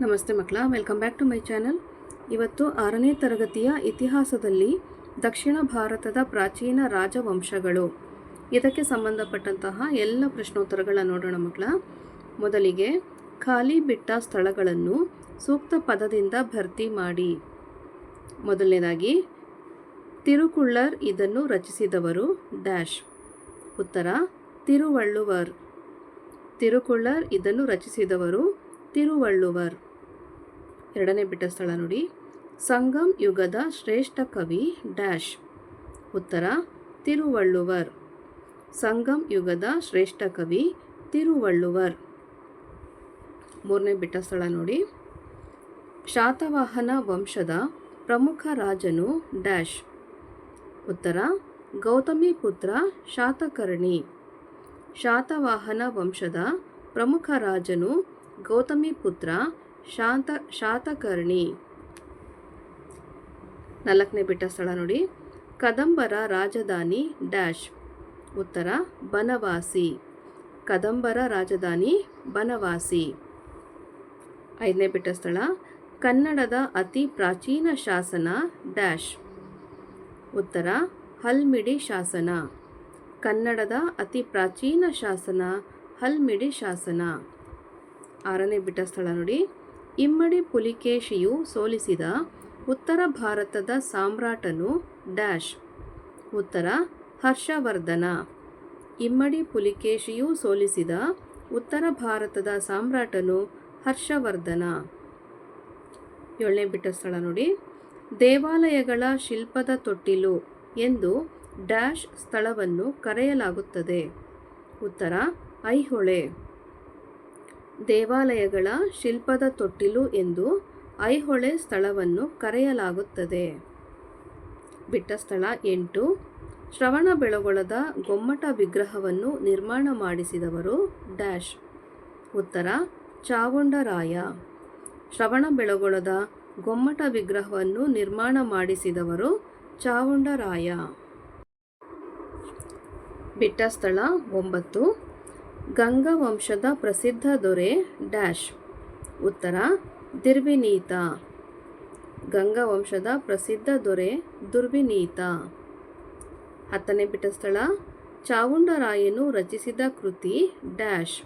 ನಮಸ್ತೆ ಮಕ್ಕಳ welcome back to my channel ಇವತ್ತು ಆರನೇ ತರಗತಿಯ ಇತಿಹಾಸದಲ್ಲಿ ದಕ್ಷಿಣ ಭಾರತದ ಪ್ರಾಚೀನ ರಾಜವಂಶಗಳು. ಇದಕ್ಕೆ ಸಂಬಂಧಪಟ್ಟಂತಹ ಎಲ್ಲ ಪ್ರಶ್ನೋತ್ತರಗಳನ್ನು ನೋಡೋಣ ಮಕ್ಕಳ. ಮೊದಲಿಗೆ ಖಾಲಿ ಬಿಟ್ಟ ಸ್ಥಳಗಳನ್ನು ಸೂಕ್ತ ಪದದಿಂದ ಭರ್ತಿ ಮಾಡಿ. ಮೊದಲನೇದಾಗಿ, ತಿರುಕುಳ್ಳರ್ ಇದನ್ನು ರಚಿಸಿದವರು ಡ್ಯಾಶ್. ಉತ್ತರ, ತಿರುವಳ್ಳುವರ್. ತಿರುಕುಳ್ಳರ್ ಇದನ್ನು ರಚಿಸಿದವರು ತಿರುವಳ್ಳುವರ್. ಎರಡನೇ ಬಿಟ್ಟ ಸ್ಥಳ ನೋಡಿ. ಸಂಗಮ್ ಯುಗದ ಶ್ರೇಷ್ಠ ಕವಿ ಡ್ಯಾಶ್. ಉತ್ತರ, ತಿರುವಳ್ಳುವರ್. ಸಂಗಮ್ ಯುಗದ ಶ್ರೇಷ್ಠ ಕವಿ ತಿರುವಳ್ಳುವರ್. ಮೂರನೇ ಬಿಟ್ಟ ಸ್ಥಳ ನೋಡಿ. ಶಾತವಾಹನ ವಂಶದ ಪ್ರಮುಖ ರಾಜನು ಡ್ಯಾಶ್. ಉತ್ತರ, ಗೌತಮಿ ಪುತ್ರ ಶಾತಕರ್ಣಿ. ಶಾತವಾಹನ ವಂಶದ ಪ್ರಮುಖ ರಾಜನು ಗೌತಮಿ ಪುತ್ರ ಶಾಂತ, ಶಾತಕರ್ಣಿ. ನಾಲ್ಕನೇ ಬಿಟ್ಟ ಸ್ಥಳ ನೋಡಿ. ಕದಂಬರ ರಾಜಧಾನಿ ಡ್ಯಾಶ್. ಉತ್ತರ, ಬನವಾಸಿ. ಕದಂಬರ ರಾಜಧಾನಿ ಬನವಾಸಿ. ಐದನೇ ಬಿಟ್ಟ ಸ್ಥಳ. ಕನ್ನಡದ ಅತಿ ಪ್ರಾಚೀನ ಶಾಸನ ಡ್ಯಾಶ್. ಉತ್ತರ, ಹಲ್ಮಿಡಿ ಶಾಸನ. ಕನ್ನಡದ ಅತಿ ಪ್ರಾಚೀನ ಶಾಸನ ಹಲ್ಮಿಡಿ ಶಾಸನ. ಆರನೇ ಬಿಟ್ಟ ಸ್ಥಳ ನೋಡಿ. ಇಮ್ಮಡಿ ಪುಲಿಕೇಶಿಯು ಸೋಲಿಸಿದ ಉತ್ತರ ಭಾರತದ ಸಾಮ್ರಾಟನು ಡ್ಯಾಶ್. ಉತ್ತರ, ಹರ್ಷವರ್ಧನ. ಇಮ್ಮಡಿ ಪುಲಿಕೇಶಿಯು ಸೋಲಿಸಿದ ಉತ್ತರ ಭಾರತದ ಸಾಮ್ರಾಟನು ಹರ್ಷವರ್ಧನ. ಏಳನೇ ಬಿಟ್ಟ ಸ್ಥಳ ನೋಡಿ. ದೇವಾಲಯಗಳ ಶಿಲ್ಪದ ತೊಟ್ಟಿಲು ಎಂದು ಡ್ಯಾಶ್ ಸ್ಥಳವನ್ನು ಕರೆಯಲಾಗುತ್ತದೆ. ಉತ್ತರ, ಐಹೊಳೆ. ದೇವಾಲಯಗಳ ಶಿಲ್ಪದ ತೊಟ್ಟಿಲು ಎಂದು ಐಹೊಳೆ ಸ್ಥಳವನ್ನು ಕರೆಯಲಾಗುತ್ತದೆ. ಬಿಟ್ಟ ಸ್ಥಳ ಎಂಟು. ಶ್ರವಣಬೆಳಗೊಳದ ಗೊಮ್ಮಟ ವಿಗ್ರಹವನ್ನು ನಿರ್ಮಾಣ ಮಾಡಿಸಿದವರು ಡ್ಯಾಶ್. ಉತ್ತರ, ಚಾವುಂಡರಾಯ. ಶ್ರವಣಬೆಳಗೊಳದ ಗೊಮ್ಮಟ ವಿಗ್ರಹವನ್ನು ನಿರ್ಮಾಣ ಮಾಡಿಸಿದವರು ಚಾವುಂಡರಾಯ. ಬಿಟ್ಟ ಸ್ಥಳ ಒಂಬತ್ತು. ಗಂಗವಂಶದ ಪ್ರಸಿದ್ಧ ದೊರೆ ಡ್ಯಾಶ್. ಉತ್ತರ, ದಿರ್ವಿನೀತ. ಗಂಗವಂಶದ ಪ್ರಸಿದ್ಧ ದೊರೆ ದುರ್ವಿನೀತ. ಹತ್ತನೇ ಸ್ಥಳ ಚಾವುಂಡರಾಯನು ರಚಿಸಿದ ಕೃತಿ ಡ್ಯಾಶ್.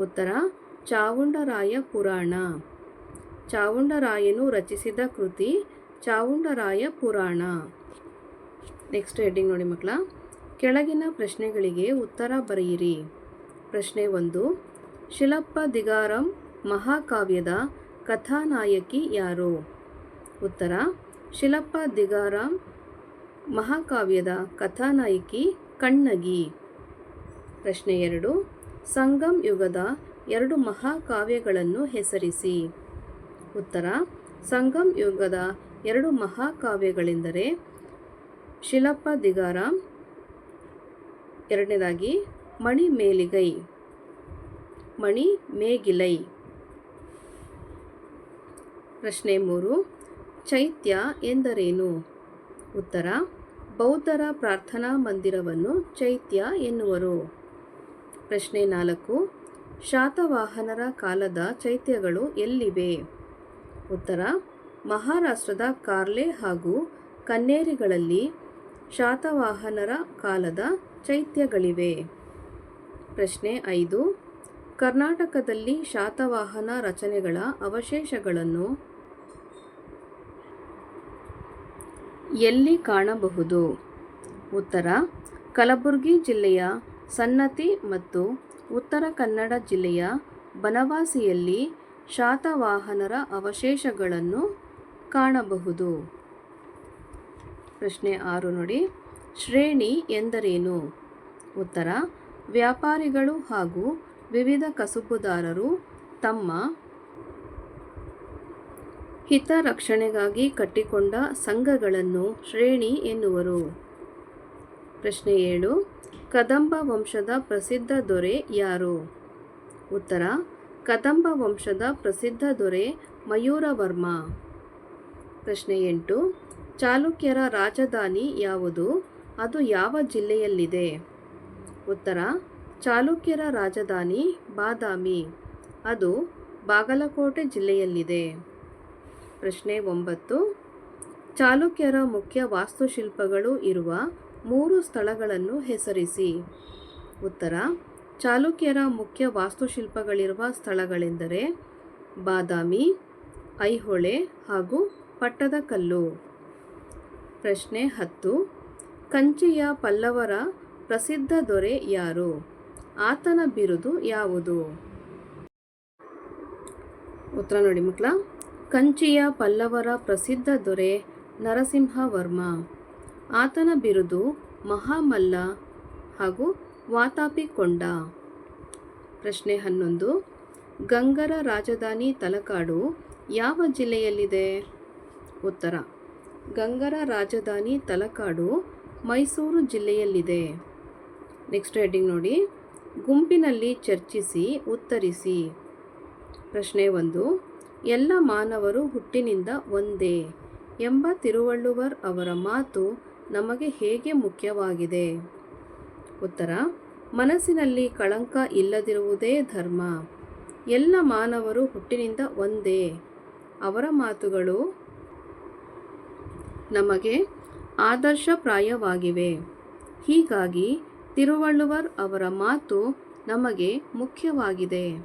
ಉತ್ತರ, ಚಾವುಂಡರಾಯ ಪುರಾಣ. ಚಾವುಂಡರಾಯನು ರಚಿಸಿದ ಕೃತಿ ಚಾವುಂಡರಾಯ ಪುರಾಣ. ನೆಕ್ಸ್ಟ್ ಹೆಡ್ಡಿಂಗ್ ನೋಡಿ ಮಕ್ಕಳ. ಕೆಳಗಿನ ಪ್ರಶ್ನೆಗಳಿಗೆ ಉತ್ತರ ಬರೆಯಿರಿ. ಪ್ರಶ್ನೆ ಒಂದು. ಶಿಲಪ್ಪ ದಿಗಾರಂ ಮಹಾಕಾವ್ಯದ ಕಥಾನಾಯಕಿ ಯಾರು? ಉತ್ತರ. ಶಿಲಪ್ಪ ದಿಗಾರಂ ಮಹಾಕಾವ್ಯದ ಕಥಾನಾಯಕಿ ಕಣ್ಣಗಿ. ಪ್ರಶ್ನೆ ಎರಡು. ಸಂಗಮ್ ಯುಗದ ಎರಡು ಮಹಾಕಾವ್ಯಗಳನ್ನು ಹೆಸರಿಸಿ. ಉತ್ತರ. ಸಂಗಮ್ ಯುಗದ ಎರಡು ಮಹಾಕಾವ್ಯಗಳೆಂದರೆ ಶಿಲಪ್ಪ ದಿಗಾರಾಮ್ ಎರಡನೇದಾಗಿ ಮಣಿ ಮೇಲಿಗೈ, ಮಣಿ ಮೇಗಿಲೈ. ಪ್ರಶ್ನೆ ಮೂರು, ಚೈತ್ಯ ಎಂದರೇನು? ಉತ್ತರ, ಬೌದ್ಧರ ಪ್ರಾರ್ಥನಾ ಮಂದಿರವನ್ನು ಚೈತ್ಯ ಎನ್ನುವರು. ಪ್ರಶ್ನೆ ನಾಲ್ಕು, ಶಾತವಾಹನರ ಕಾಲದ ಚೈತ್ಯಗಳು ಎಲ್ಲಿವೆ? ಉತ್ತರ, ಮಹಾರಾಷ್ಟ್ರದ ಕಾರ್ಲೆ ಹಾಗೂ ಕನ್ನೇರಿಗಳಲ್ಲಿ ಶಾತವಾಹನರ ಕಾಲದ ಚೈತ್ಯಗಳಿವೆ. ಪ್ರಶ್ನೆ ಐದು. ಕರ್ನಾಟಕದಲ್ಲಿ ಶಾತವಾಹನ ರಚನೆಗಳ ಅವಶೇಷಗಳನ್ನು ಎಲ್ಲಿ ಕಾಣಬಹುದು? ಉತ್ತರ, ಕಲಬುರಗಿ ಜಿಲ್ಲೆಯ ಸನ್ನತಿ ಮತ್ತು ಉತ್ತರ ಕನ್ನಡ ಜಿಲ್ಲೆಯ ಬನವಾಸಿಯಲ್ಲಿ ಶಾತವಾಹನರ ಅವಶೇಷಗಳನ್ನು ಕಾಣಬಹುದು. ಪ್ರಶ್ನೆ ಆರು ನೋಡಿ. ಶ್ರೇಣಿ ಎಂದರೇನು? ಉತ್ತರ ವ್ಯಾಪಾರಿಗಳು ಹಾಗೂ ವಿವಿಧ ಕಸುಬುದಾರರು ತಮ್ಮ ಹಿತರಕ್ಷಣೆಗಾಗಿ ಕಟ್ಟಿಕೊಂಡ ಸಂಘಗಳನ್ನು ಶ್ರೇಣಿ ಎನ್ನುವರು. ಪ್ರಶ್ನೆ ಏಳು, ಕದಂಬ ವಂಶದ ಪ್ರಸಿದ್ಧ ದೊರೆ ಯಾರು? ಉತ್ತರ, ಕದಂಬ ವಂಶದ ಪ್ರಸಿದ್ಧ ದೊರೆ ಮಯೂರವರ್ಮ ಪ್ರಶ್ನೆ ಎಂಟು, ಚಾಲುಕ್ಯರ ರಾಜಧಾನಿ ಯಾವುದು? ಅದು ಯಾವ ಜಿಲ್ಲೆಯಲ್ಲಿದೆ? ಉತ್ತರ, ಚಾಲುಕ್ಯರ ರಾಜಧಾನಿ ಬಾದಾಮಿ. ಅದು ಬಾಗಲಕೋಟೆ ಜಿಲ್ಲೆಯಲ್ಲಿದೆ. ಪ್ರಶ್ನೆ ಒಂಬತ್ತು, ಚಾಲುಕ್ಯರ ಮುಖ್ಯ ವಾಸ್ತುಶಿಲ್ಪಗಳು ಇರುವ ಮೂರು ಸ್ಥಳಗಳನ್ನು ಹೆಸರಿಸಿ. ಉತ್ತರ, ಚಾಲುಕ್ಯರ ಮುಖ್ಯ ವಾಸ್ತುಶಿಲ್ಪಗಳಿರುವ ಸ್ಥಳಗಳೆಂದರೆ ಬಾದಾಮಿ, ಐಹೊಳೆ ಹಾಗೂ ಪಟ್ಟದಕಲ್ಲು. ಪ್ರಶ್ನೆ ಹತ್ತು, ಕಂಚಿಯ ಪಲ್ಲವರ ಪ್ರಸಿದ್ಧ ದೊರೆ ಯಾರು? ಆತನ ಬಿರುದು ಯಾವುದು? ಉತ್ತರ ನೋಡಿ ಮಕ್ಕಳ. ಕಂಚಿಯ ಪಲ್ಲವರ ಪ್ರಸಿದ್ಧ ದೊರೆ ನರಸಿಂಹವರ್ಮ. ಆತನ ಬಿರುದು ಮಹಾಮಲ್ಲ ಹಾಗೂ ವಾತಾಪಿಕೊಂಡ. ಪ್ರಶ್ನೆ ಹನ್ನೊಂದು. ಗಂಗರ ರಾಜಧಾನಿ ತಲಕಾಡು ಯಾವ ಜಿಲ್ಲೆಯಲ್ಲಿದೆ? ಉತ್ತರ. ಗಂಗರ ರಾಜಧಾನಿ ತಲಕಾಡು ಮೈಸೂರು ಜಿಲ್ಲೆಯಲ್ಲಿದೆ. ನೆಕ್ಸ್ಟ್ ಹೆಡ್ಡಿಂಗ್ ನೋಡಿ. ಗುಂಪಿನಲ್ಲಿ ಚರ್ಚಿಸಿ, ಉತ್ತರಿಸಿ. ಪ್ರಶ್ನೆ ಒಂದು. ಎಲ್ಲ ಮಾನವರು ಹುಟ್ಟಿನಿಂದ ಒಂದೇ ಎಂಬ ತಿರುವಳ್ಳುವರ್ ಅವರ ಮಾತು ನಮಗೆ ಹೇಗೆ ಮುಖ್ಯವಾಗಿದೆ? ಉತ್ತರ. ಮನಸ್ಸಿನಲ್ಲಿ ಕಳಂಕ ಇಲ್ಲದಿರುವುದೇ ಧರ್ಮ. ಎಲ್ಲ ಮಾನವರು ಹುಟ್ಟಿನಿಂದ ಒಂದೇ ಅವರ ಮಾತುಗಳು ನಮಗೆ ಆದರ್ಶಪ್ರಾಯವಾಗಿವೆ. ಹೀಗಾಗಿ ತಿರುವಳ್ಳುವರ್ ಅವರ ಮಾತು ನಮಗೆ ಮುಖ್ಯವಾಗಿದೆ.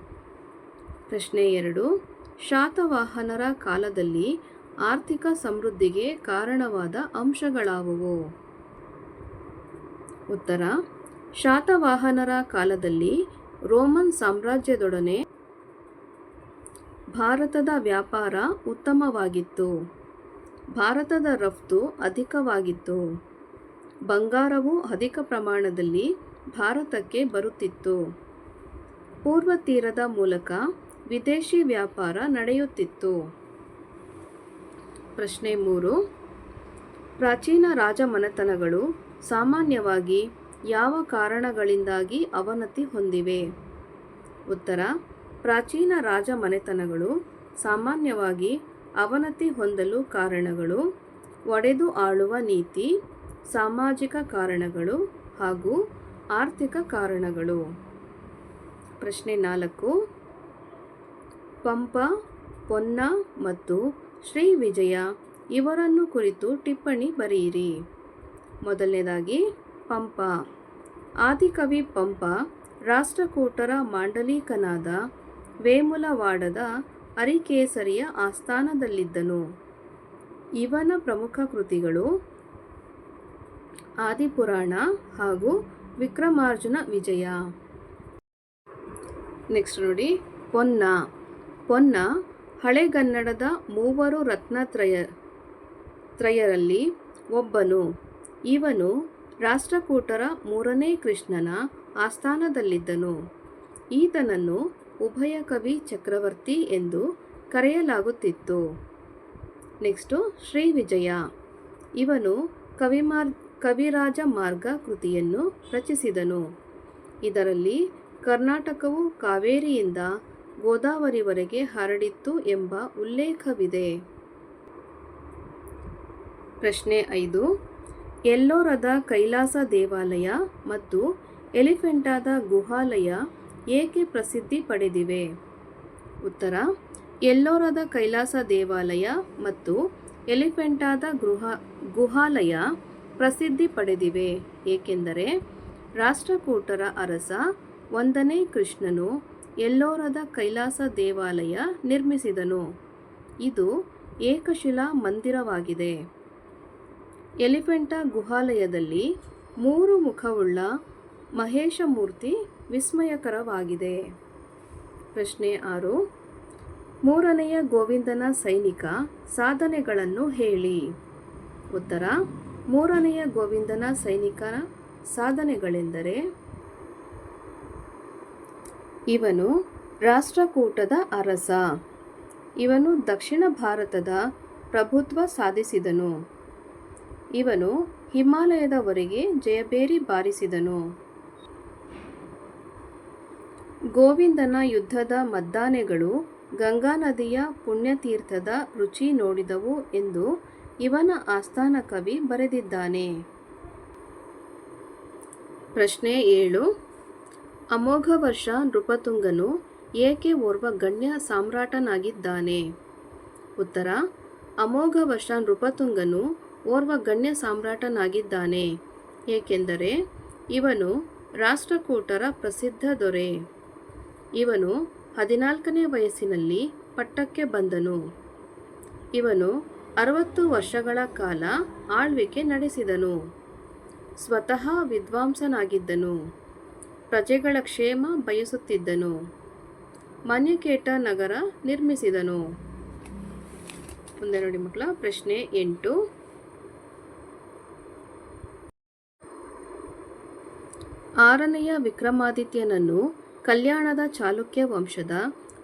ಪ್ರಶ್ನೆ ಎರಡು. ಶಾತವಾಹನರ ಕಾಲದಲ್ಲಿ ಆರ್ಥಿಕ ಸಮೃದ್ಧಿಗೆ ಕಾರಣವಾದ ಅಂಶಗಳಾವುವು? ಉತ್ತರ. ಶಾತವಾಹನರ ಕಾಲದಲ್ಲಿ ರೋಮನ್ ಸಾಮ್ರಾಜ್ಯದೊಡನೆ ಭಾರತದ ವ್ಯಾಪಾರ ಉತ್ತಮವಾಗಿತ್ತು. ಭಾರತದ ರಫ್ತು ಅಧಿಕವಾಗಿತ್ತು. ಬಂಗಾರವು ಅಧಿಕ ಪ್ರಮಾಣದಲ್ಲಿ ಭಾರತಕ್ಕೆ ಬರುತ್ತಿತ್ತು. ಪೂರ್ವ ತೀರದ ಮೂಲಕ ವಿದೇಶಿ ವ್ಯಾಪಾರ ನಡೆಯುತ್ತಿತ್ತು. ಪ್ರಶ್ನೆ ಮೂರು. ಪ್ರಾಚೀನ ರಾಜಮನೆತನಗಳು ಸಾಮಾನ್ಯವಾಗಿ ಯಾವ ಕಾರಣಗಳಿಂದಾಗಿ ಅವನತಿ ಹೊಂದಿವೆ? ಉತ್ತರ. ಪ್ರಾಚೀನ ರಾಜಮನೆತನಗಳು ಸಾಮಾನ್ಯವಾಗಿ ಅವನತಿ ಹೊಂದಲು ಕಾರಣಗಳು ಒಡೆದು ಆಳುವ ನೀತಿ ಸಾಮಾಜಿಕ ಕಾರಣಗಳು ಹಾಗೂ ಆರ್ಥಿಕ ಕಾರಣಗಳು. ಪ್ರಶ್ನೆ ನಾಲ್ಕು. ಪಂಪ, ಪೊನ್ನ ಮತ್ತು ಶ್ರೀ ವಿಜಯ ಇವರನ್ನು ಕುರಿತು ಟಿಪ್ಪಣಿ ಬರೆಯಿರಿ. ಮೊದಲನೇದಾಗಿ, ಪಂಪ. ಆದಿಕವಿ ಪಂಪ ರಾಷ್ಟ್ರಕೂಟರ ಮಾಂಡಲೀಕನಾದ ವೇಮುಲವಾಡದ ಅರಿಕೇಸರಿಯ ಆಸ್ಥಾನದಲ್ಲಿದ್ದನು. ಇವನ ಪ್ರಮುಖ ಕೃತಿಗಳು ಆದಿಪುರಾಣ ಹಾಗೂ ವಿಕ್ರಮಾರ್ಜುನ ವಿಜಯ. ನೆಕ್ಸ್ಟ್ ನೋಡಿ, ಪೊನ್ನ. ಪೊನ್ನ ಹಳೆಗನ್ನಡದ ಮೂವರು ರತ್ನತ್ರಯ, ತ್ರಯರಲ್ಲಿ ಒಬ್ಬನು. ಇವನು ರಾಷ್ಟ್ರಕೂಟರ ಮೂರನೇ ಕೃಷ್ಣನ ಆಸ್ಥಾನದಲ್ಲಿದ್ದನು. ಈತನನ್ನು ಉಭಯ ಕವಿ ಚಕ್ರವರ್ತಿ ಎಂದು ಕರೆಯಲಾಗುತ್ತಿತ್ತು. ನೆಕ್ಸ್ಟು ಶ್ರೀ ವಿಜಯ. ಇವನು ಕವಿಮಾರ್ ಕವಿರಾಜ ಮಾರ್ಗ ಕೃತಿಯನ್ನು ರಚಿಸಿದನು. ಇದರಲ್ಲಿ ಕರ್ನಾಟಕವು ಕಾವೇರಿಯಿಂದ ಗೋದಾವರಿವರೆಗೆ ಹರಡಿತ್ತು ಎಂಬ ಉಲ್ಲೇಖವಿದೆ. ಪ್ರಶ್ನೆ ಐದು. ಎಲ್ಲೋರದ ಕೈಲಾಸ ದೇವಾಲಯ ಮತ್ತು ಎಲಿಫೆಂಟಾದ ಗುಹಾಲಯ ಏಕೆ ಪ್ರಸಿದ್ಧಿ ಪಡೆದಿವೆ? ಉತ್ತರ. ಎಲ್ಲೋರದ ಕೈಲಾಸ ದೇವಾಲಯ ಮತ್ತು ಎಲಿಫೆಂಟಾದ ಗೃಹ, ಗುಹಾಲಯ ಪ್ರಸಿದ್ಧಿ ಪಡೆದಿವೆ. ಏಕೆಂದರೆ ರಾಷ್ಟ್ರಕೂಟರ ಅರಸ ಒಂದನೇ ಕೃಷ್ಣನು ಎಲ್ಲೋರದ ಕೈಲಾಸ ದೇವಾಲಯ ನಿರ್ಮಿಸಿದನು. ಇದು ಏಕಶಿಲಾ ಮಂದಿರವಾಗಿದೆ. ಎಲಿಫೆಂಟಾ ಗುಹಾಲಯದಲ್ಲಿ ಮೂರು ಮುಖವುಳ್ಳ ಮಹೇಶ ಮೂರ್ತಿ ವಿಸ್ಮಯಕರವಾಗಿದೆ. ಪ್ರಶ್ನೆ ಆರು. ಮೂರನೆಯ ಗೋವಿಂದನ ಸೈನಿಕ ಸಾಧನೆಗಳನ್ನು ಹೇಳಿ. ಉತ್ತರ. ಮೂರನೆಯ ಗೋವಿಂದನ ಸೈನಿಕನ ಸಾಧನೆಗಳೆಂದರೆ ಇವನು ರಾಷ್ಟ್ರಕೂಟದ ಅರಸ. ಇವನು ದಕ್ಷಿಣ ಭಾರತದ ಪ್ರಭುತ್ವ ಸಾಧಿಸಿದನು. ಇವನು ಹಿಮಾಲಯದವರೆಗೆ ಜಯಬೇರಿ ಬಾರಿಸಿದನು. ಗೋವಿಂದನ ಯುದ್ಧದ ಮದ್ದಾನೆಗಳು ಗಂಗಾ ನದಿಯ ಪುಣ್ಯತೀರ್ಥದ ರುಚಿ ನೋಡಿದವು ಎಂದು ಇವನ ಆಸ್ಥಾನ ಕವಿ ಬರೆದಿದ್ದಾನೆ. ಪ್ರಶ್ನೆ ಏಳು. ಅಮೋಘ ವರ್ಷ ನೃಪತುಂಗನು ಏಕೆ ಓರ್ವ ಗಣ್ಯ ಸಾಮ್ರಾಟನಾಗಿದ್ದಾನೆ? ಉತ್ತರ. ಅಮೋಘ ವರ್ಷ ನೃಪತುಂಗನು ಓರ್ವ ಗಣ್ಯ ಸಾಮ್ರಾಟನಾಗಿದ್ದಾನೆ. ಏಕೆಂದರೆ ಇವನು ರಾಷ್ಟ್ರಕೂಟರ ಪ್ರಸಿದ್ಧ ದೊರೆ. ಇವನು ಹದಿನಾಲ್ಕನೇ ವಯಸ್ಸಿನಲ್ಲಿ ಪಟ್ಟಕ್ಕೆ ಬಂದನು. ಇವನು ಅರವತ್ತು ವರ್ಷಗಳ ಕಾಲ ಆಳ್ವಿಕೆ ನಡೆಸಿದನು. ಸ್ವತಃ ವಿದ್ವಾಂಸನಾಗಿದ್ದನು. ಪ್ರಜೆಗಳ ಕ್ಷೇಮ ಬಯಸುತ್ತಿದ್ದನು. ಮನ್ಯಕೇಟ ನಗರ ನಿರ್ಮಿಸಿದನು. ಮುಂದೆ ನೋಡಿ ಮಕ್ಕಳ ಪ್ರಶ್ನೆ ಎಂಟು. ಆರನೆಯ ವಿಕ್ರಮಾದಿತ್ಯನನ್ನು ಕಲ್ಯಾಣದ ಚಾಲುಕ್ಯ ವಂಶದ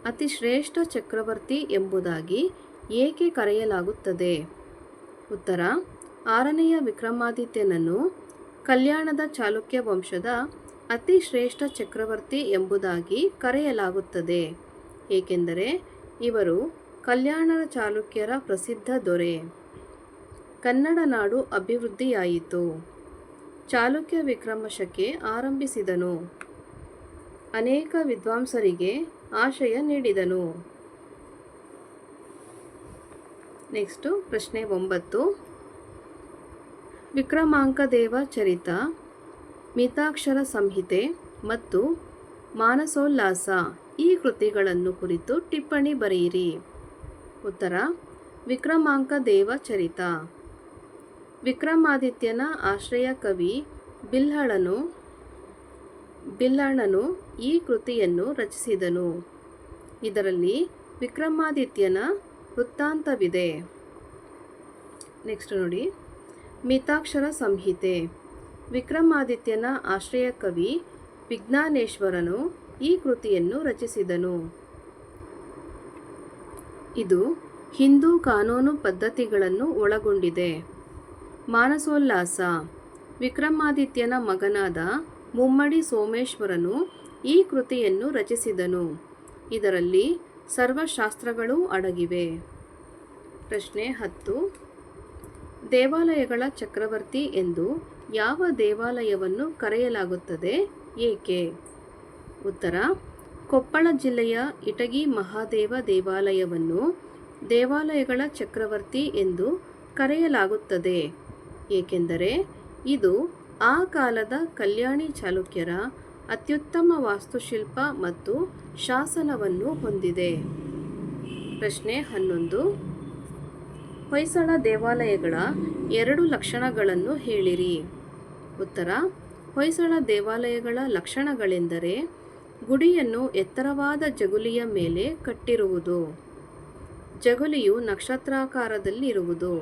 ಅತಿ ಶ್ರೇಷ್ಠ ಚಕ್ರವರ್ತಿ ಎಂಬುದಾಗಿ ಏಕೆ ಕರೆಯಲಾಗುತ್ತದೆ? ಉತ್ತರ, ಆರನೆಯ ವಿಕ್ರಮಾದಿತ್ಯನನ್ನು ಕಲ್ಯಾಣದ ಚಾಲುಕ್ಯ ವಂಶದ ಅತಿ ಶ್ರೇಷ್ಠ ಚಕ್ರವರ್ತಿ ಎಂಬುದಾಗಿ ಕರೆಯಲಾಗುತ್ತದೆ. ಏಕೆಂದರೆ ಇವರು ಕಲ್ಯಾಣದ ಚಾಲುಕ್ಯರ ಪ್ರಸಿದ್ಧ ದೊರೆ. ಕನ್ನಡ ನಾಡು ಅಭಿವೃದ್ಧಿಯಾಯಿತು. ಚಾಲುಕ್ಯ ವಿಕ್ರಮಶಕೆ ಆರಂಭಿಸಿದನು. ಅನೇಕ ವಿದ್ವಾಂಸರಿಗೆ ಆಶಯ ನೀಡಿದನು. ನೆಕ್ಸ್ಟು ಪ್ರಶ್ನೆ ಒಂಬತ್ತು. ವಿಕ್ರಮಾಂಕದೇವ ಚರಿತ, ಮಿತಾಕ್ಷರ ಸಂಹಿತೆ ಮತ್ತು ಮಾನಸೋಲ್ಲಾಸ ಈ ಕೃತಿಗಳನ್ನು ಕುರಿತು ಟಿಪ್ಪಣಿ ಬರೆಯಿರಿ. ಉತ್ತರ ವಿಕ್ರಮಾಂಕದೇವ ಚರಿತ. ವಿಕ್ರಮಾದಿತ್ಯನ ಆಶ್ರಯ ಕವಿ ಬಿಲ್ಹಳನು ಬಿಲ್ಲಣನು ಈ ಕೃತಿಯನ್ನು ರಚಿಸಿದನು. ಇದರಲ್ಲಿ ವಿಕ್ರಮಾದಿತ್ಯನ ವೃತ್ತಾಂತವಿದೆ. ನೆಕ್ಸ್ಟ್ ನೋಡಿ. ಮಿತಾಕ್ಷರ ಸಂಹಿತೆ. ವಿಕ್ರಮಾದಿತ್ಯನ ಆಶ್ರಯ ಕವಿ ವಿಜ್ಞಾನೇಶ್ವರನು ಈ ಕೃತಿಯನ್ನು ರಚಿಸಿದನು. ಇದು ಹಿಂದೂ ಕಾನೂನು ಪದ್ಧತಿಗಳನ್ನು ಒಳಗೊಂಡಿದೆ. ಮಾನಸೋಲ್ಲಾಸ. ವಿಕ್ರಮಾದಿತ್ಯನ ಮಗನಾದ ಮುಮ್ಮಡಿ ಸೋಮೇಶ್ವರನು ಈ ಕೃತಿಯನ್ನು ರಚಿಸಿದನು. ಇದರಲ್ಲಿ ಸರ್ವಶಾಸ್ತ್ರಗಳೂ ಅಡಗಿವೆ. ಪ್ರಶ್ನೆ ಹತ್ತು. ದೇವಾಲಯಗಳ ಚಕ್ರವರ್ತಿ ಎಂದು ಯಾವ ದೇವಾಲಯವನ್ನು ಕರೆಯಲಾಗುತ್ತದೆ? ಏಕೆ? ಉತ್ತರ. ಕೊಪ್ಪಳ ಜಿಲ್ಲೆಯ ಇಟಗಿ ಮಹಾದೇವ ದೇವಾಲಯವನ್ನು ದೇವಾಲಯಗಳ ಚಕ್ರವರ್ತಿ ಎಂದು ಕರೆಯಲಾಗುತ್ತದೆ. ಏಕೆಂದರೆ ಇದು ಆ ಕಾಲದ ಕಲ್ಯಾಣಿ ಚಾಲುಕ್ಯರ ಅತ್ಯುತ್ತಮ ವಾಸ್ತುಶಿಲ್ಪ ಮತ್ತು ಶಾಸನವನ್ನು ಹೊಂದಿದೆ. ಪ್ರಶ್ನೆ ಹನ್ನೊಂದು. ಹೊಯ್ಸಳ ದೇವಾಲಯಗಳ ಎರಡು ಲಕ್ಷಣಗಳನ್ನು ಹೇಳಿರಿ. ಉತ್ತರ, ಹೊಯ್ಸಳ ದೇವಾಲಯಗಳ ಲಕ್ಷಣಗಳೆಂದರೆ ಗುಡಿಯನ್ನು ಎತ್ತರವಾದ ಜಗುಲಿಯ ಮೇಲೆ ಕಟ್ಟಿರುವುದು, ಜಗುಲಿಯು ನಕ್ಷತ್ರಾಕಾರದಲ್ಲಿರುವುದು,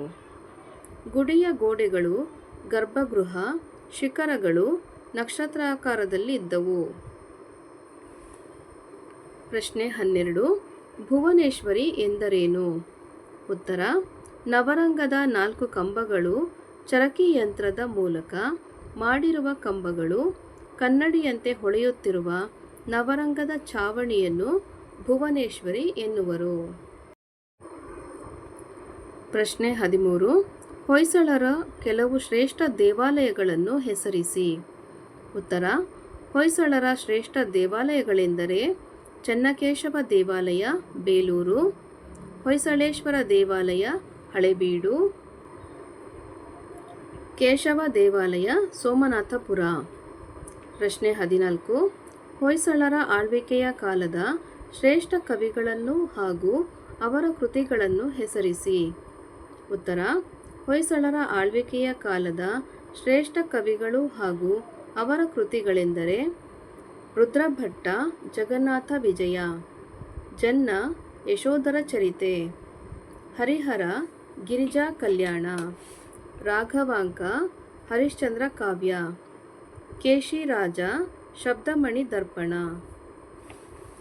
ಗುಡಿಯ ಗೋಡೆಗಳು, ಗರ್ಭಗೃಹ, ಶಿಖರಗಳು ನಕ್ಷತ್ರಾಕಾರದಲ್ಲಿ ಇದ್ದವು ಪ್ರಶ್ನೆ ಹನ್ನೆರಡು, ಭುವನೇಶ್ವರಿ ಎಂದರೇನು? ಉತ್ತರ ನವರಂಗದ ನಾಲ್ಕು ಕಂಬಗಳು ಚರಕಿ ಯಂತ್ರದ ಮೂಲಕ ಮಾಡಿರುವ ಕಂಬಗಳು, ಕನ್ನಡಿಯಂತೆ ಹೊಳೆಯುತ್ತಿರುವ ನವರಂಗದ ಚಾವಣಿಯನ್ನು ಭುವನೇಶ್ವರಿ ಎನ್ನುವರು. ಪ್ರಶ್ನೆ ಹದಿಮೂರು. ಹೊಯ್ಸಳರ ಕೆಲವು ಶ್ರೇಷ್ಠ ದೇವಾಲಯಗಳನ್ನು ಹೆಸರಿಸಿ. ಉತ್ತರ. ಹೊಯ್ಸಳರ ಶ್ರೇಷ್ಠ ದೇವಾಲಯಗಳೆಂದರೆ ಚೆನ್ನಕೇಶವ ದೇವಾಲಯ, ಬೇಲೂರು. ಹೊಯ್ಸಳೇಶ್ವರ ದೇವಾಲಯ ಹಳೆಬೀಡು. ಕೇಶವ ದೇವಾಲಯ, ಸೋಮನಾಥಪುರ. ಪ್ರಶ್ನೆ ಹದಿನಾಲ್ಕು. ಹೊಯ್ಸಳರ ಆಳ್ವಿಕೆಯ ಕಾಲದ ಶ್ರೇಷ್ಠ ಕವಿಗಳನ್ನು ಹಾಗೂ ಅವರ ಕೃತಿಗಳನ್ನು ಹೆಸರಿಸಿ. ಉತ್ತರ, ಹೊಯ್ಸಳರ ಆಳ್ವಿಕೆಯ ಕಾಲದ ಶ್ರೇಷ್ಠ ಕವಿಗಳು ಹಾಗೂ ಅವರ ಕೃತಿಗಳೆಂದರೆ ರುದ್ರಭಟ್ಟ, ಜಗನ್ನಾಥ ವಿಜಯ, ಜನ್ನ, ಯಶೋಧರ ಚರಿತೆ, ಹರಿಹರ ಗಿರಿಜಾ ಕಲ್ಯಾಣ, ರಾಘವಾಂಕ, ಹರಿಶ್ಚಂದ್ರ ಕಾವ್ಯ ಕೇಶಿರಾಜ ಶಬ್ದಮಣಿ ದರ್ಪಣ.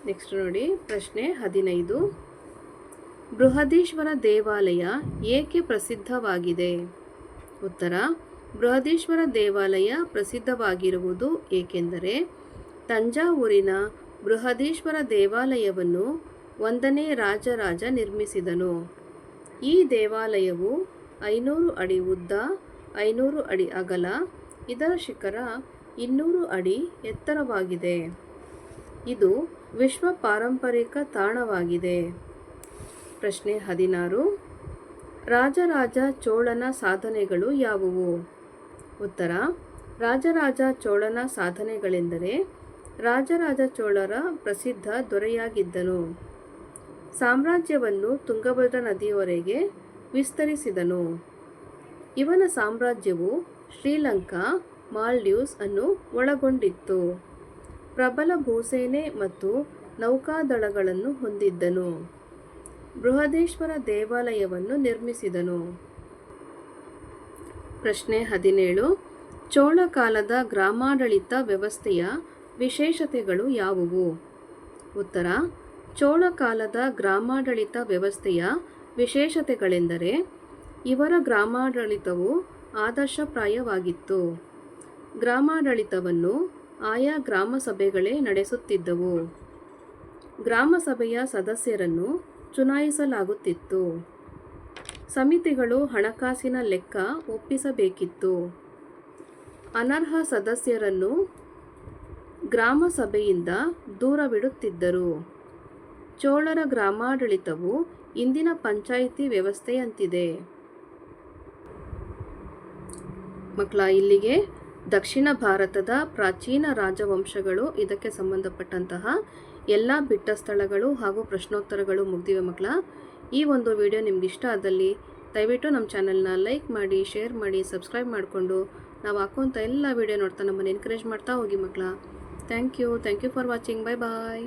ನೆಕ್ಸ್ಟ್ ನೋಡಿ ಪ್ರಶ್ನೆ ಹದಿನೈದು. ಬೃಹದೀಶ್ವರ ದೇವಾಲಯ ಏಕೆ ಪ್ರಸಿದ್ಧವಾಗಿದೆ? ಉತ್ತರ, ಬೃಹದೀಶ್ವರ ದೇವಾಲಯ ಪ್ರಸಿದ್ಧವಾಗಿರುವುದು ಏಕೆಂದರೆ ತಂಜಾವೂರಿನ ಬೃಹದೀಶ್ವರ ದೇವಾಲಯವನ್ನು ಒಂದನೇ ರಾಜರಾಜ ನಿರ್ಮಿಸಿದನು. ಈ ದೇವಾಲಯವು ಐನೂರು ಅಡಿ ಉದ್ದ, ಐನೂರು ಅಡಿ ಅಗಲ, ಇದರ ಶಿಖರ ಇನ್ನೂರು ಅಡಿ ಎತ್ತರವಾಗಿದೆ. ಇದು ವಿಶ್ವ ಪಾರಂಪರಿಕ ತಾಣವಾಗಿದೆ. ಪ್ರಶ್ನೆ ಹದಿನಾರು. ರಾಜರಾಜ ಚೋಳನ ಸಾಧನೆಗಳು ಯಾವುವು? ಉತ್ತರ. ರಾಜರಾಜ ಚೋಳನ ಸಾಧನೆಗಳೆಂದರೆ ರಾಜರಾಜ ಚೋಳರ ಪ್ರಸಿದ್ಧ ದೊರೆಯಾಗಿದ್ದನು. ಸಾಮ್ರಾಜ್ಯವನ್ನು ತುಂಗಭದ್ರಾ ನದಿಯವರೆಗೆ ವಿಸ್ತರಿಸಿದನು. ಇವನ ಸಾಮ್ರಾಜ್ಯವು ಶ್ರೀಲಂಕಾ, ಮಾಲ್ಡೀವ್ಸ್ ಅನ್ನು ಒಳಗೊಂಡಿತ್ತು. ಪ್ರಬಲ ಭೂಸೇನೆ ಮತ್ತು ನೌಕಾದಳಗಳನ್ನು ಹೊಂದಿದ್ದನು. ಬೃಹದೇಶ್ವರ ದೇವಾಲಯವನ್ನು ನಿರ್ಮಿಸಿದನು. ಪ್ರಶ್ನೆ ಹದಿನೇಳು. ಚೋಳ ಕಾಲದ ಗ್ರಾಮಾಡಳಿತ ವ್ಯವಸ್ಥೆಯ ವಿಶೇಷತೆಗಳು ಯಾವುವು? ಉತ್ತರ. ಚೋಳ ಕಾಲದ ಗ್ರಾಮಾಡಳಿತ ವ್ಯವಸ್ಥೆಯ ವಿಶೇಷತೆಗಳೆಂದರೆ ಇವರ ಗ್ರಾಮಾಡಳಿತವು ಆದರ್ಶಪ್ರಾಯವಾಗಿತ್ತು. ಗ್ರಾಮಾಡಳಿತವನ್ನು ಆಯಾ ಗ್ರಾಮ ಸಭೆಗಳೇ ನಡೆಸುತ್ತಿದ್ದವು. ಗ್ರಾಮಸಭೆಯ ಸದಸ್ಯರನ್ನು ಚುನಾಯಿಸಲಾಗುತ್ತಿತ್ತು. ಸಮಿತಿಗಳು ಹಣಕಾಸಿನ ಲೆಕ್ಕ ಒಪ್ಪಿಸಬೇಕಿತ್ತು. ಅನರ್ಹ ಸದಸ್ಯರನ್ನು ಗ್ರಾಮಸಭೆಯಿಂದ ದೂರವಿಡುತ್ತಿದ್ದರು. ಚೋಳರ ಗ್ರಾಮಾಡಳಿತವು ಇಂದಿನ ಪಂಚಾಯಿತಿ ವ್ಯವಸ್ಥೆಯಂತಿದೆ. ಮಕ್ಕಳ ಇಲ್ಲಿಗೆ ದಕ್ಷಿಣ ಭಾರತದ ಪ್ರಾಚೀನ ರಾಜವಂಶಗಳು ಇದಕ್ಕೆ ಸಂಬಂಧಪಟ್ಟಂತಹ ಎಲ್ಲ ಬಿಟ್ಟ ಸ್ಥಳಗಳು ಹಾಗೂ ಪ್ರಶ್ನೋತ್ತರಗಳು ಮುಗ್ದಿವೆ ಮಕ್ಕಳ ಈ ಒಂದು ವಿಡಿಯೋ ನಿಮ್ಗೆ ಇಷ್ಟ ಆದಲ್ಲಿ ದಯವಿಟ್ಟು ನಮ್ಮ ಚಾನಲ್ನ ಲೈಕ್ ಮಾಡಿ, ಶೇರ್ ಮಾಡಿ, ಸಬ್ಸ್ಕ್ರೈಬ್ ಮಾಡಿಕೊಂಡು ನಾವು ಹಾಕುವಂಥ ಎಲ್ಲ ವಿಡಿಯೋ ನೋಡ್ತಾ ನಮ್ಮನ್ನು ಎನ್ಕರೇಜ್ ಮಾಡ್ತಾ ಹೋಗಿ ಮಕ್ಕಳ thank you thank you for watching bye bye